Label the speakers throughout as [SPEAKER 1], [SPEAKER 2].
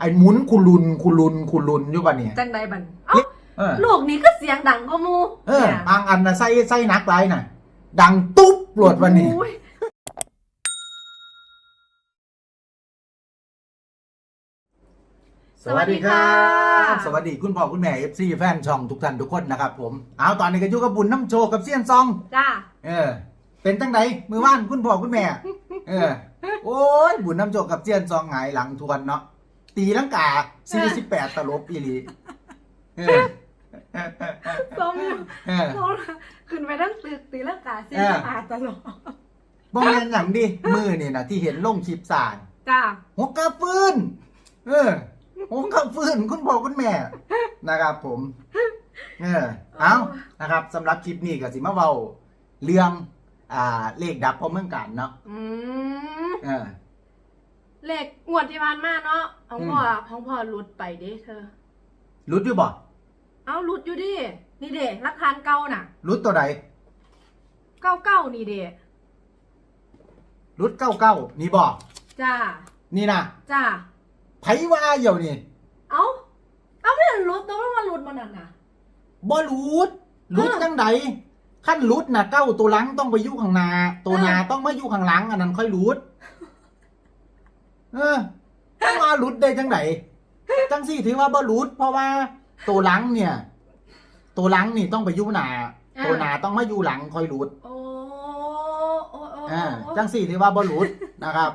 [SPEAKER 1] ไอ้หมุนคุลุนคุลุนคุลุนอยู่ป่ะเนี่ย
[SPEAKER 2] จังใดบันเอ้า
[SPEAKER 1] เออ
[SPEAKER 2] ลูกนี้ก็เสียงดังก็มู
[SPEAKER 1] เออ
[SPEAKER 2] นี่ย
[SPEAKER 1] บางอันนะไส้ไส้นักไรน่ะ ดังตุ๊บปลวดวันนี้
[SPEAKER 2] อุ้ย
[SPEAKER 1] สวัสดีครับ สวัสดีคุณพ่อคุณแม่เอฟซีแฟนช่องทุกท่านทุกคนนะครับผม เอาตอนนี้ก็อยู่กับบุญน้ำโชว์กับเซียนซอง
[SPEAKER 2] จ้า
[SPEAKER 1] เออ เป็นตั้งไหนมือว่านคุณพ่อคุณแม่ เออ โอ้ยบุญน้ำโชคกับเซียนซองหงายหลังทวนเนาะ ตีลังกา48ตลบอีหลีเออ
[SPEAKER 2] ส้มอยู่
[SPEAKER 1] เออ
[SPEAKER 2] ส้มขึ้นไปทั้งตึกตีลังกาเสีย
[SPEAKER 1] เออ
[SPEAKER 2] อาตลอด
[SPEAKER 1] บ้องแม่นอย่างดิมือนี่นะที่เห็นลงคลิปสาร
[SPEAKER 2] จ้า
[SPEAKER 1] หัวกระฟืนเออหัวกระฟืนคุณพ่อคุณแม่ นะครับผม เออ เอานะครับสำหรับคลิปนี้ก็สิมาเว้าเรื่อง อ่า เลขดับพอเมืองกันเนาะ
[SPEAKER 2] อืม
[SPEAKER 1] เออ
[SPEAKER 2] เลขงวดที่ผ่านมาเนาะของพ่อของพ่อหลุดไปเด้เธอ
[SPEAKER 1] รุดอยู่บ่
[SPEAKER 2] เอ้าหลุดอยู่ดิ นี่เด้รักทานเก่าน่ะ
[SPEAKER 1] รุดตัวใด
[SPEAKER 2] เก้าเก้านี่เด้
[SPEAKER 1] รุดเก้าเก้านี่บ่
[SPEAKER 2] จ้า
[SPEAKER 1] นี่นะ
[SPEAKER 2] จ้า
[SPEAKER 1] ไผว่าเหี่ยวนี่
[SPEAKER 2] เอ้าเอ้าไม่เห็นหลุดตัวมันมาหลุดมันนั่นน่ะ
[SPEAKER 1] บ่รุดรุด
[SPEAKER 2] เออ
[SPEAKER 1] จังใดขั้นรุดน่ะเก้าตัวหลังต้องไปอยู่ข้างหน้าตัวหน้า
[SPEAKER 2] เออ
[SPEAKER 1] ต้องมาอยู่ข้างหลังอันนั้นค่อยรุด เออถ้าว่ารุดได้จังไดจังสี่ถือว่าบ่รุด เพราะว่าตัวหลังเนี่ย ตัวหลังนี่ต้องไปอยู่หน้าตัวหน้าต้องมาอยู่หลังค่อยรุด
[SPEAKER 2] โอ้โอ้โอ้
[SPEAKER 1] อ่า
[SPEAKER 2] โอ้
[SPEAKER 1] จังสี่ถือว่าบ่รุดนะครับ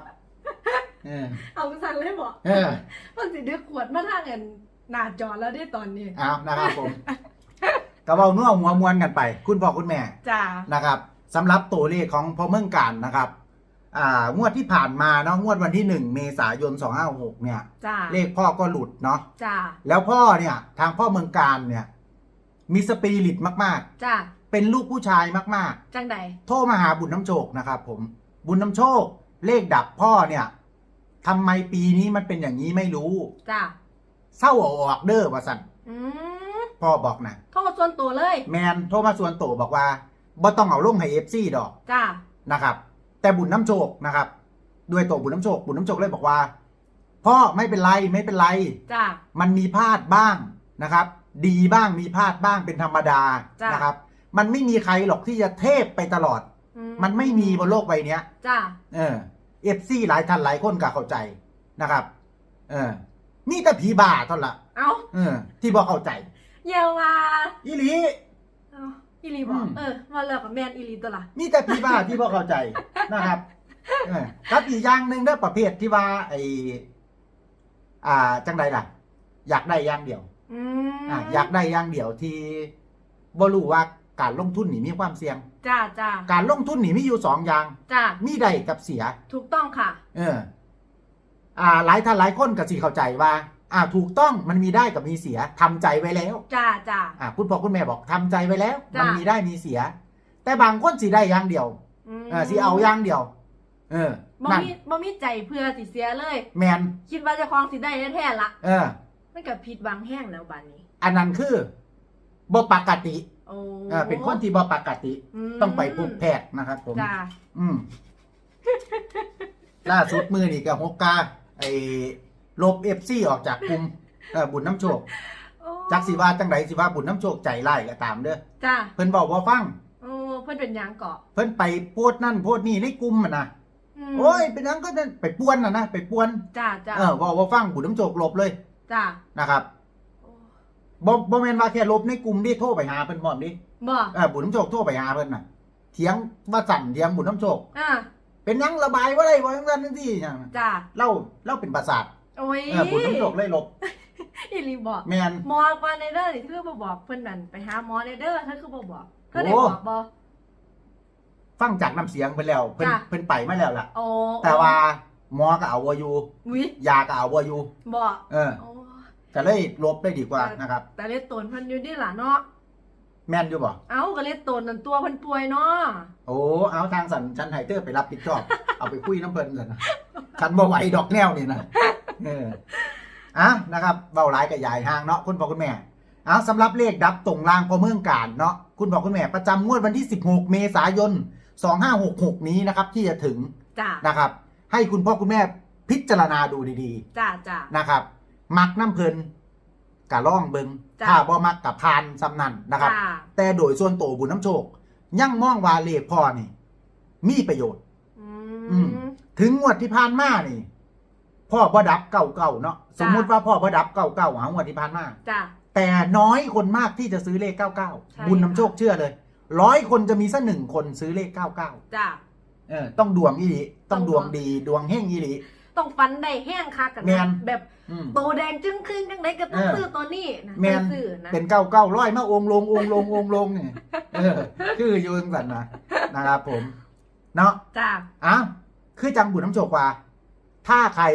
[SPEAKER 1] เออ
[SPEAKER 2] เอาสั่นเลยบอก
[SPEAKER 1] เออ
[SPEAKER 2] มันสิดึกขวดมาทางเงินหน้าจอแล้วได้ตอนนี้
[SPEAKER 1] เอานะครับผมกระเป๋าเนื้อหัวมวนกันไป คุณพ่อคุณแม่
[SPEAKER 2] จ้า
[SPEAKER 1] นะครับสำหรับตัวเลขของพ่อเมืองการนะครับ อ่างวดที่ผ่านมาเนาะงวดวันที่ 1 เมษายน256เนี่ย
[SPEAKER 2] จ้า
[SPEAKER 1] เลขพ่อก็หลุดเนาะ
[SPEAKER 2] จ้า
[SPEAKER 1] แล้วพ่อเนี่ย ทางพ่อเมืองการเนี่ย มีสปิริตมาก
[SPEAKER 2] จ้า
[SPEAKER 1] ๆ เป็นลูกผู้ชายมาก
[SPEAKER 2] จังใด
[SPEAKER 1] ๆ โทรมาหาบุญน้ำโชคนะครับผมบุญน้ำโชค เลขดับพ่อเนี่ยทำไมปีนี้มันเป็นอย่างนี้ไม่รู้
[SPEAKER 2] จ้า
[SPEAKER 1] เศร้าเอาออกเด้อว่าสัน
[SPEAKER 2] อืม
[SPEAKER 1] พ่อบอกนะ
[SPEAKER 2] โทษส่วนตัวเลย
[SPEAKER 1] แมนโทรมาส่วนตัวบอกว่าบ่ต้องเอาลงให้เอฟซีดอก
[SPEAKER 2] จ้า
[SPEAKER 1] นะครับ แต่บุญน้ำโชคนะครับด้วยตัวบุญน้ำโชค บุญน้ำโชคเลยบอกว่าพ่อไม่เป็นไรไม่เป็นไร
[SPEAKER 2] จ้า
[SPEAKER 1] มันมีพลาดบ้างนะครับ ดีบ้างมีพลาดบ้างเป็นธรรมดา
[SPEAKER 2] จ้ะ
[SPEAKER 1] นะครับ มันไม่มีใครหรอกที่จะเทพไปตลอด
[SPEAKER 2] อื
[SPEAKER 1] มันไม่มีบนโลกใบเนี้ย
[SPEAKER 2] จ้า
[SPEAKER 1] เออเอฟซีหลายท่านหลายคนก็เข้าใจนะครับ เออมีแต่ผีบ้าเท่านั้นละ
[SPEAKER 2] เอ้า
[SPEAKER 1] เออ ที่บอกเข้าใจ
[SPEAKER 2] เยาว่า
[SPEAKER 1] อีหลี
[SPEAKER 2] เอ้าอีลีบอก
[SPEAKER 1] อืม
[SPEAKER 2] เออมาเลิกกับแมนอีลีตัวละ
[SPEAKER 1] มีแต่พี่บ้าที่พ่เข้าใจนะครับเออครับอีกอย่างหนึ่งเด้อประเภทที่ว่าไออ่า จังใดล่ะ อยากได้อย่างเดียว
[SPEAKER 2] อืม
[SPEAKER 1] อ่าอยากได้อย่างเดียวที่บ่รู้ว่าการลงทุนนี่มีความเสี่ยง
[SPEAKER 2] จ้าจ้า
[SPEAKER 1] การลงทุนนี่มีอยู่สองอย่าง
[SPEAKER 2] จ้า
[SPEAKER 1] มีได้กับเสีย
[SPEAKER 2] ถูกต้องค่ะ
[SPEAKER 1] เออ อ่า หลายท่านหลายคนก็สิเข้าใจว่า อ่าถูกต้องมันมีได้กับมีเสียทำใจไว้แล้ว
[SPEAKER 2] จ้าจ้า
[SPEAKER 1] อ่าคุณพ่อคุณแม่บอกทำใจไว้แล้ว
[SPEAKER 2] จ้ะ
[SPEAKER 1] มันมีได้มีเสีย แต่บางคนสิได้อย่างเดียว
[SPEAKER 2] ม
[SPEAKER 1] เออสิเอาอย่างเดียว เออ
[SPEAKER 2] บ่
[SPEAKER 1] นั่น
[SPEAKER 2] มีบ่มีใจเพื่อสิเสียเลย
[SPEAKER 1] แมน
[SPEAKER 2] คิดว่าเจะคลองสิได้แท้ๆละ
[SPEAKER 1] เออ
[SPEAKER 2] มันกับผิดหวังแห้งแล้วบัดนี้
[SPEAKER 1] อันนั้นคือบ่ปกติ
[SPEAKER 2] โอ้
[SPEAKER 1] เออเป็นคนที่บ่ปกติ
[SPEAKER 2] ม
[SPEAKER 1] ต้องไปพบแพทย์นะครับผม
[SPEAKER 2] จ้า
[SPEAKER 1] อืมล่าสุดมือนี่กับฮกกาไอ้ ลบเอฟซีออกจากกลุ่มเออบุญน้ำโชค
[SPEAKER 2] โอ้
[SPEAKER 1] จักสิว่าจังไดสิว่าบุญน้ำโชคใจไล่ก็ตามเด้อ
[SPEAKER 2] จ้า
[SPEAKER 1] เพิ่นบอกว่าฟัง
[SPEAKER 2] โอ้เพื่อนเป็นหยังเกาะ
[SPEAKER 1] เพิ่นไปโพดนั่นโพดนี่ในกลุ่มอะนะ
[SPEAKER 2] ม
[SPEAKER 1] โอ้ยเป็นหยังก็นั่นไปป่วนน่ะนะไปป่วน
[SPEAKER 2] จ้าจ้า
[SPEAKER 1] เออบอกว่าฟังบุญน้ำโชคลบเลย
[SPEAKER 2] จ้า
[SPEAKER 1] นะครับ
[SPEAKER 2] โอ้
[SPEAKER 1] บ่บ่แม่นว่าแค่ลบในกลุ่มดิโทรไปหาเพิ่นพร้อมดิ
[SPEAKER 2] บ่
[SPEAKER 1] เออบุญน้ำโชคโทรไปหาเพิ่นน่ะเถียงว่าสั่นเถียงบุญน้ำโชค
[SPEAKER 2] อ่า
[SPEAKER 1] เป็นหยังระบายว่าได้บ่จังซั่นจังซี่หยังน่ะ
[SPEAKER 2] จ้า
[SPEAKER 1] เล่าเล่าเป็นประสาท
[SPEAKER 2] โอ้ย
[SPEAKER 1] เออบุญน้ำโชคเลยลบ
[SPEAKER 2] อีหลีบอก
[SPEAKER 1] แมน
[SPEAKER 2] หมอมาในเด้อนี่เธอบ่บอกเพิ่นนั่นไปหาหมอในเด้อเธอคือบ่บอกเธอได้
[SPEAKER 1] โอ้
[SPEAKER 2] บอกบ่
[SPEAKER 1] ฟังจากน้ำเสียงไปแล้วเพิ่น
[SPEAKER 2] จ้ะ
[SPEAKER 1] เพิ่นไปมาแล้วล่ะ
[SPEAKER 2] โอ้
[SPEAKER 1] แต่ว่าหมอก็เอาบ่อยู่
[SPEAKER 2] วิ
[SPEAKER 1] ยาก็เอาบ่อยู่
[SPEAKER 2] บอก
[SPEAKER 1] เออ
[SPEAKER 2] โอ้
[SPEAKER 1] ก็เลยลบได้ดีกว่านะครับ
[SPEAKER 2] แต่เล็ดตนเพิ่นอยู่ดีล่ะเนาะ
[SPEAKER 1] แม่นอยู่บ่
[SPEAKER 2] เอ้าก็เล็ดตนนั่นตัวเพิ่นป่วยเนาะ
[SPEAKER 1] โอ้เอาทางสันชันไฮเตอร์ไปรับผิดชอบ เอาไปคุยน้ำเพิ่นกันนะฉันบ่ไหวดอกแนวนี่นะ เอออะนะครับเบาหลายกับยายห่างเนาะคุณพ่อคุณแม่เอาสำหรับเลขดับตรงล่างพอเมืองการเนาะคุณพ่อคุณแม่ประจำงวดวันที่ 16 เมษายน 2566 นี้นะครับ ที่จะถึง
[SPEAKER 2] จ้า
[SPEAKER 1] นะครับ ให้คุณพ่อคุณแม่พิจารณาดูดี
[SPEAKER 2] จ้าจ้า
[SPEAKER 1] ๆ นะครับ มักน้ำเพลินกะล่องเบิง
[SPEAKER 2] จ้ะ
[SPEAKER 1] ถ้าบ่มักกับพานสำนันนะครับ
[SPEAKER 2] จ้า
[SPEAKER 1] แต่โดยส่วนตัวบุญน้ำโชค ยังมองว่าเลขพ่อนี่ มีประโยชน์
[SPEAKER 2] อื
[SPEAKER 1] อื
[SPEAKER 2] ม
[SPEAKER 1] มถึงงวดที่ผ่านมานี่ พ่อบ่ดับเก่าเก่าๆเนาะสมมุติว่าพ่อบ่ดับเก่าเก่าๆเอางวดที่ผ่านมา
[SPEAKER 2] จ้า
[SPEAKER 1] แต่น้อยคนมากที่จะซื้อเลข
[SPEAKER 2] ใช่
[SPEAKER 1] 99บุญน้ำโชคเชื่อเลยร้อยคนจะมีสักหนึ่งคนซื้อเลข99
[SPEAKER 2] จ้า
[SPEAKER 1] เออต้องดวงอีหลีต้อง
[SPEAKER 2] ต้อง
[SPEAKER 1] ด
[SPEAKER 2] ด
[SPEAKER 1] ว
[SPEAKER 2] ว
[SPEAKER 1] ง
[SPEAKER 2] ง
[SPEAKER 1] ดีดวงเฮงอีหลี
[SPEAKER 2] ต้องฟันได้แห้งคักกัน
[SPEAKER 1] แม่น
[SPEAKER 2] แบบ
[SPEAKER 1] อืม
[SPEAKER 2] โตแดงจึ้งครึ่งจังไดก็ต้อง
[SPEAKER 1] เออ
[SPEAKER 2] ซื้อตัวนี้นะ
[SPEAKER 1] แม่น
[SPEAKER 2] ซื้อนะ
[SPEAKER 1] เป็นเก้าเก้าร้อยมาองค์ลงองค์ลงองค์ลงเนี่ยเออคืออยู่จังสันนะนะครับผม เนาะ
[SPEAKER 2] จ้า
[SPEAKER 1] อ้าวคือจังบุญน้ำโชคว่า ถ้าใคร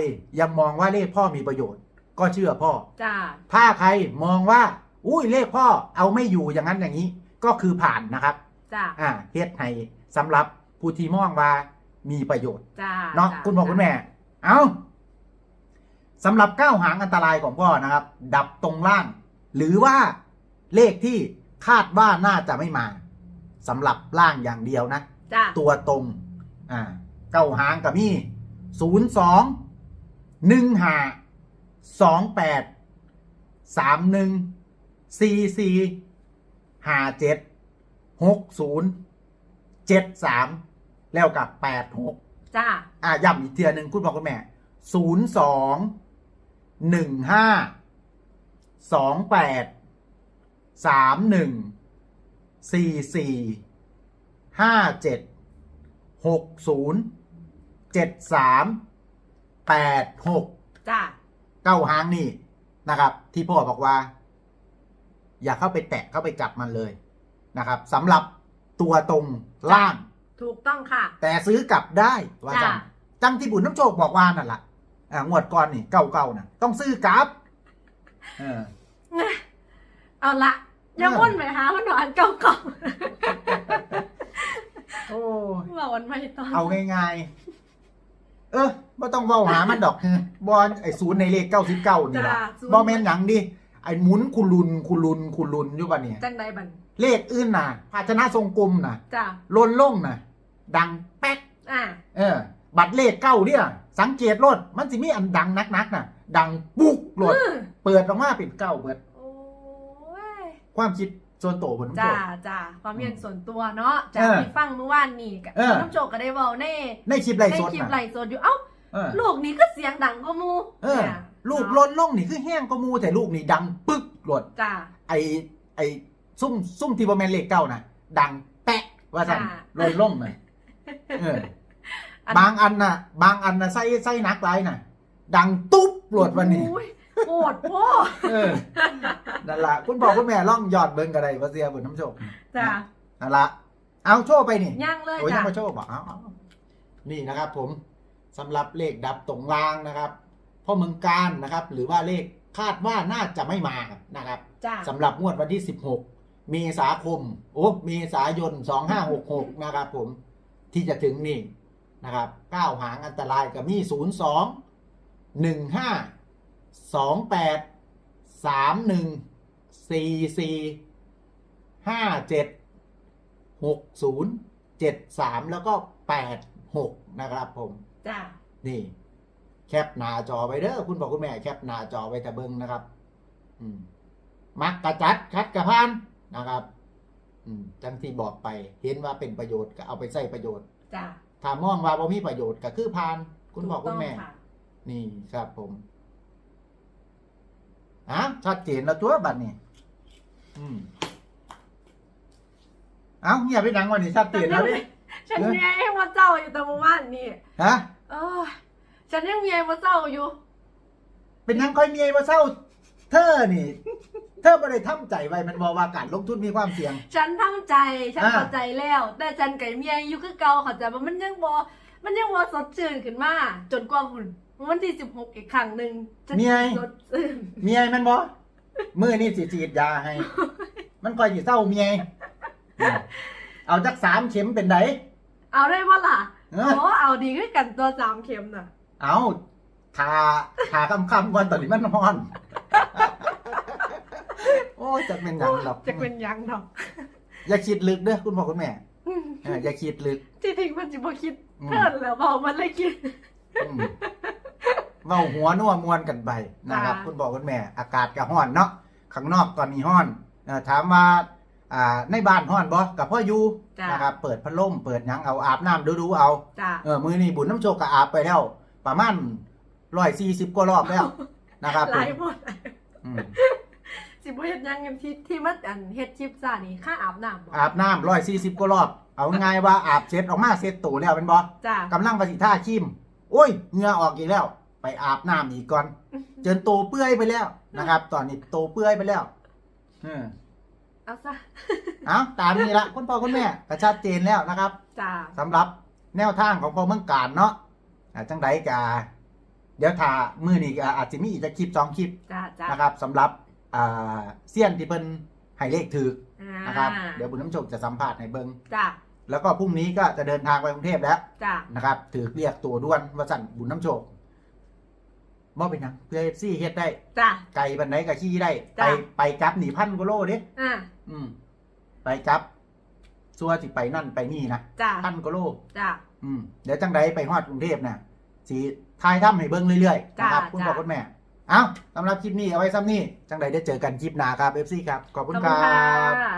[SPEAKER 1] ยังมองว่าเลขพ่อมีประโยชน์ ก็เชื่อพ่อ
[SPEAKER 2] จ้า
[SPEAKER 1] ถ้าใครมองว่า อุ้ยเลขพ่อเอาไม่อยู่อย่างนั้นอย่างนี้ ก็คือผ่านนะครับ
[SPEAKER 2] จ้า
[SPEAKER 1] อ่าเฮ็ดให้สำหรับผู้ที่มองว่ามีประโยชน์
[SPEAKER 2] จ้า
[SPEAKER 1] เนาะ
[SPEAKER 2] จ้
[SPEAKER 1] คุณพ่อคุณแม่ เอาสำหรับเก้าหางอันตรายของพ่อนะครับ ดับตรงล่าง หรือว่าเลขที่คาดว่าน่าจะไม่มาสำหรับล่างอย่างเดียวนะ
[SPEAKER 2] จ้า
[SPEAKER 1] ตัวตรง อ่า เก้าหางกับมี่ ศูนย์สองหนึ่งหาสองแปดสามหนึ่งสี่สี่ห้าเจ็ดหกศูนย์เจ็ดสามแล้วกับแปดหก
[SPEAKER 2] จ้า
[SPEAKER 1] อ่าย้ำอีกเทียหนึ่งคุณพ่อคุณแม่ศูนย์สองหนึ่งห้าสองแปดสามหนึ่งสี่สี่ห้าเจ็ดหกศูนย์ เจ็ดสามแปดหก
[SPEAKER 2] จ้า
[SPEAKER 1] เก้าหางนี่นะครับ ที่พ่อบอกว่า อย่าเข้าไปแตะเข้าไปจับมันเลยนะครับสำหรับตัวตรงล่าง
[SPEAKER 2] ถูกต้องค่ะ
[SPEAKER 1] แต่ซื้อกลับได้ว่าจัง
[SPEAKER 2] จ้ะ
[SPEAKER 1] จังที่บุญน้ำโชคบอกว่านั่นแหละอ่างวดก่อนนี่เก่าเก่าๆนะต้องซื้อกลับเออ
[SPEAKER 2] เอาละอยังวนไปหามันหวานเก่า
[SPEAKER 1] โอ้
[SPEAKER 2] ๆว่าวันไม่ตอน
[SPEAKER 1] เอาง่ายๆ เออบ่ต้องเว้าหามันดอกเฮ้บอลไอ้ศูนย์ในเลขเก้าสิบเก้านี่ล่ะ
[SPEAKER 2] ศูย์
[SPEAKER 1] บอแมนหยังดิไอ้หมุนคุลุนคุลุนคุลุนอยู่ป่ะเนี่ย
[SPEAKER 2] จังใดบัน
[SPEAKER 1] เลขอื่นน่ะ ภาชนะทรงกลมน่ะ
[SPEAKER 2] จ้า
[SPEAKER 1] ลนล่งน่ะ ดังแป๊ก
[SPEAKER 2] อ่า
[SPEAKER 1] เออ บัตรเลขเก้าเนี่ย สังเกตรถมันสิมีอันดังนักๆน่ะ ดังปุ๊กรถ
[SPEAKER 2] อื้อ
[SPEAKER 1] เปิดออกมาเป็นเก้าเบิด
[SPEAKER 2] โอ้ย
[SPEAKER 1] ความคิด ส่วนตัวผมน้ำโช
[SPEAKER 2] จ้า
[SPEAKER 1] ค
[SPEAKER 2] จ้าความเห็นส่วนตัวเนาะจาก
[SPEAKER 1] เออ
[SPEAKER 2] ที่ฟังเมื่อวานนี่กับ
[SPEAKER 1] เออ
[SPEAKER 2] น้ำโจกก็ได้เว้าใน
[SPEAKER 1] ในคลิปไล
[SPEAKER 2] ใน
[SPEAKER 1] ฟ์สด
[SPEAKER 2] คลิป
[SPEAKER 1] น่ะ
[SPEAKER 2] ไลฟ์สดอยู่เอ้า
[SPEAKER 1] เออ
[SPEAKER 2] ลูกนี่ก็เสียงดังก็มู
[SPEAKER 1] เออ
[SPEAKER 2] นี่ย
[SPEAKER 1] ลูก
[SPEAKER 2] เนาะ
[SPEAKER 1] ลนล่งนี่คือแห้งก็มูแต่ลูกนี่ดังปึ๊กรถ
[SPEAKER 2] จ้า
[SPEAKER 1] ไอไอซุ่มซุ่มที่บอแมนเลขเก้าน่ะดังแปะว่าสั่น
[SPEAKER 2] อ่า
[SPEAKER 1] ลนล่งเลยเออ
[SPEAKER 2] อัน
[SPEAKER 1] บางอันน่ะ บางอันน่ะไส้ไส้นักไรน่ะ ดังตุ๊บรถวันนี้
[SPEAKER 2] โอ้ย โอดพ่อ
[SPEAKER 1] เออนั่นละคุณบอกคุณแม่ล่องยอดเบิ้งกระไดว่าเสียบนน้ำโชค
[SPEAKER 2] จ้า
[SPEAKER 1] นั่นละเอาโชว์ไปนี่
[SPEAKER 2] ย่างเลย
[SPEAKER 1] โอ้ยยั
[SPEAKER 2] จ้าง
[SPEAKER 1] มาโชว์บอกเอาเอานี่นะครับ ผมสำหรับเลขดับตรงล่างนะครับพ่อเมืองการนะครับ หรือว่าเลขคาดว่าน่าจะไม่มานะครับ
[SPEAKER 2] จ้า
[SPEAKER 1] สำหรับงวดวันที่ 16 เมษาคมโอ้เมษายน 2566 นะครับ ผมที่จะถึงนี่นะครับ9หางอันตรายกับมี 02 15 28 31 44 57 60 73แล้วก็86นะครับผม
[SPEAKER 2] จ้า
[SPEAKER 1] นี่ แคปหน้าจอไว้เด้อคุณบอกคุณแม่แคปหน้าจอไว้แต่เบิ้งนะครับ อืมมักกระจัดคัดกระพานนะครับอืมจังที่บอกไปเห็นว่าเป็นประโยชน์ก็เอาไปใช้ประโยชน์
[SPEAKER 2] จ้า
[SPEAKER 1] ถ้ามองว่าบ่มีประโยชน์ก็คือพาน คุณบอกคุณแม่
[SPEAKER 2] ถูต้งะ
[SPEAKER 1] นี่ครับผม อะชัดเจนแล้วตัวบัดนี้อืมเอ้าเงียบไปดังวันนี้ชัดเจนแล้วดิ
[SPEAKER 2] ฉันเมียให้มาเจ้าอยู่แต่เมื่อวานนี่
[SPEAKER 1] ฮะ
[SPEAKER 2] เออฉันยังเมียมาเจ้าอยู่
[SPEAKER 1] เป็นยังค่อยเมียมาเศร้า เธอนี่ เธอไม่ได้ทำใจไว้มันบอกว่าการลงทุนมีความเสี่ยง
[SPEAKER 2] ฉันทำใจ ฉัน
[SPEAKER 1] อ่า
[SPEAKER 2] เข้าใจแล้ว แต่ฉันกับเมียอยู่คือเก่าเข้าใจว่ามันยังบอมันยังบอสดชื่นขึ้นมา จนกว่าหุ่น วันที่สิบหกอีกครั้งหนึ่งฉัน
[SPEAKER 1] เมีย
[SPEAKER 2] สดชื่น
[SPEAKER 1] เมียมันบอมือนี่สิฉีดยาให้ มันคอยสิเศร้าเมียอืมเอาจักสามเข็มเป็นได
[SPEAKER 2] เอาได้ปะล่ะ
[SPEAKER 1] เออ
[SPEAKER 2] โอ้เอาดีขึ้นกันตัวสามเข็มน่ะ
[SPEAKER 1] เอาทาทาคำคำๆก่อนตอนนี้มันนอน โอ้ยจะเป็นหยังหรอก
[SPEAKER 2] จะเป็นยังดอก
[SPEAKER 1] อย่าคิดลึกเด้อคุณพ่อคุณแม่เอออย่าคิดลึก
[SPEAKER 2] ที่ทิ้งมันจิบคิด
[SPEAKER 1] อืม
[SPEAKER 2] เพิ่นแล้วบอกมันเลยคิด
[SPEAKER 1] อืม เว้าหัวนัวมวนกันไปนะครับ
[SPEAKER 2] ค่ะ
[SPEAKER 1] คุณบอกคุณแม่ อากาศก็ร้อนเนาะข้างนอกตอนนี้ร้อนเอ่อถามว่าอ่าในบ้านร้อนบ่กับพ่ออยู่
[SPEAKER 2] จ้ะ
[SPEAKER 1] นะครับเปิดพัดลมเปิดหยังเอาอาบน้ำดูๆเอา
[SPEAKER 2] จ้า
[SPEAKER 1] เออมือนี่บุญน้ำโชคก็อาบไปแล้ว ประมาณ140กว่ารอบแล้วนะครับ
[SPEAKER 2] หลายหมด
[SPEAKER 1] อืม
[SPEAKER 2] สิบ่เฮ็ดหยังกันที่ที่มันอันเฮ็ดคลิปซ่านี่ค่าอาบน้ำบ่
[SPEAKER 1] อาบน้ำ140กว่ารอบ เอาง่ายๆว่าอาบเสร็จออกมาเสร็จตัวแล้วเป็นบ่
[SPEAKER 2] จ้ากำ
[SPEAKER 1] ลังประสิท่าคิมโอ้ยเหงื่อออกอีกแล้ว ไปอาบน้ำอีกก่อน จนโตเปื่อยไปแล้วนะครับ ตอนนี้โตเปื่อยไปแล้วเออ
[SPEAKER 2] เอาซะ
[SPEAKER 1] เอาตามนี้ละคุณพ่อคุณแม่ก็ชัดเจนแล้วนะครับ
[SPEAKER 2] จ้า
[SPEAKER 1] สำหรับแนวทางของพ่อเมืองการเนาะอ่าจังไดกาเดี๋ยวถ้ามือนี้ก็อาจจะมีอีกจะคลิปสองคลิป
[SPEAKER 2] จ้าจ้า
[SPEAKER 1] นะครับสำหรับอ่าเซียนที่เพิ่นให้เลขถือ
[SPEAKER 2] อ่า
[SPEAKER 1] นะครับ เดี๋ยวบุญน้ำโชคจะสัมภาษณ์ในเบิง
[SPEAKER 2] จ้า
[SPEAKER 1] แล้วก็พรุ่งนี้ก็จะเดินทางไปกรุงเทพแล้ว
[SPEAKER 2] จ้า
[SPEAKER 1] นะครับ ถือเรียกตัวด้วนว่าสั่นบุญน้ำโชค บ่เป็นหยังเพื่อเอฟซีเฮ็ดได้
[SPEAKER 2] จ้า
[SPEAKER 1] ไก่บันไดก็ขี่ได้ ไป
[SPEAKER 2] จ้ะ
[SPEAKER 1] ไปกลับหนีพันกิโลเด้
[SPEAKER 2] อ่า
[SPEAKER 1] อืม ไปกลับซัวสิไปนั่นไปนี่นะ
[SPEAKER 2] จ้า
[SPEAKER 1] พันกิโล
[SPEAKER 2] จ้า
[SPEAKER 1] อืมเดี๋ยวจังไดไปฮอดกรุงเทพน่ะสีทายถ้ำให้เบิ่งเรื่อยๆ
[SPEAKER 2] จ้ะ
[SPEAKER 1] นะครับคุณพ่อ
[SPEAKER 2] จ้ะ
[SPEAKER 1] คุณแม่ เอ้าสำหรับคลิปนี้เอาไว้ซ้ำนี่จังไดได้เจอกันคลิปหน้าครับเอฟซีครับ ขอบ
[SPEAKER 2] ข
[SPEAKER 1] คุ
[SPEAKER 2] อบ
[SPEAKER 1] ณ
[SPEAKER 2] คุณ
[SPEAKER 1] ครั
[SPEAKER 2] ค่
[SPEAKER 1] บะ